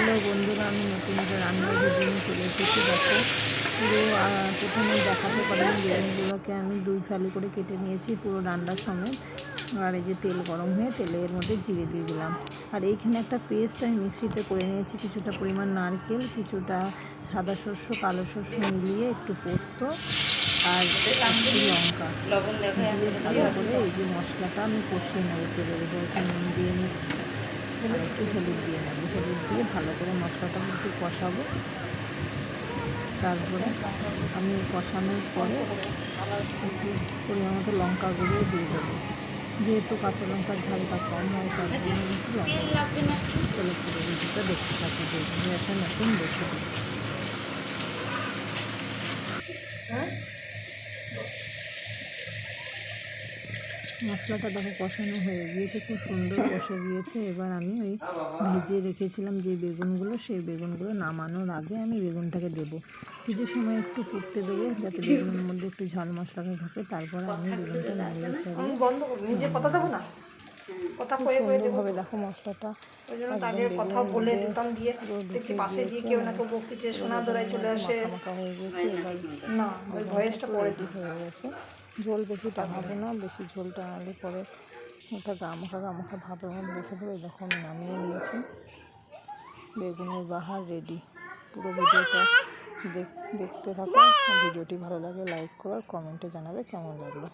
Hello বন্ধুরা আমি নতুন একটা রান্নার ভিডিও নিয়ে চলে এসেছি। দেখো পুরো প্রথমে দেখাতে পারিনি বেগুনগুলোকে আমি দুই ফালি করে কেটে নিয়েছি পুরো ডান্ডার সমেত আর এই যে তেল গরম হয়ে তেলের মধ্যে জিরে দিয়ে দিলাম। আর এইখানে একটা পেস্ট আমি মিক্সিতে করে নিয়েছি কিছুটা পরিমাণ নারকেল কিছুটা সাদা শস্য কালো শস্য মিলিয়ে একটু পোস্ত আর লঙ্কা। লবণ দেখো দিয়ে ভালো করে এই যে মশলাটা আমি কষিয়ে নেব তেলের উপর। নুন দিয়ে নিচ্ছি। আর একটু হলুদ দিয়ে নেব। হলুদ দিয়ে ভালো করে মশলাটা একটু কষাবো। তারপরে আমি কষানোর পরে একটু পরিমাণ মতো লঙ্কা গুঁড়ো দিয়ে দেবো। যেহেতু কাঁচা লঙ্কার ঝালটা কম হয়, তার জন্য একটু লঙ্কা দেখতে থাকি যে একটা নতুন রেসিপি মশলাটা দেখো কষানো হয়ে গিয়েছে, খুব সুন্দর কষে গিয়েছে। এবার আমি ওই ভেজে রেখেছিলাম যে বেগুনগুলো, সেই বেগুনগুলো নামানোর আগে আমি বেগুনটাকে দেবো। কিছু সময় একটু ফুটতে দেবো, যাতে বেগুনের মধ্যে একটু ঝাল মশলাটা ঢোকে। তারপরে আমি বেগুনটা নাড়িয়ে ছাড়িয়ে বন্ধ নিজে কথা দেবো না? কথা কয়ে কয়ে দেবো দেখো মশলাটা। ওই জন্য তাদের কথা বলে দিতাম দিয়ে দেখি পাশে দিয়ে কেউ না কেউ বকতিছে সোনা দৌড়াই চলে আসে। হয়ে গেছে এবার না ওই ভয়েসটা পরে দিই। হয়ে গেছে। ঝোল বেশি টানাবো না বেশি ঝোল টানালে পরে ওটা গামাখা গামাখা ভাবের মধ্যে দেখে দেবো। দেখো নামিয়ে নিয়েছি। বেগুনের বাহার রেডি। পুরো ভিডিওটা দেখ- দেখতে থাকো। ভিডিওটি ভালো লাগে লাইক করো আর কমেন্টে জানাবে কেমন লাগল।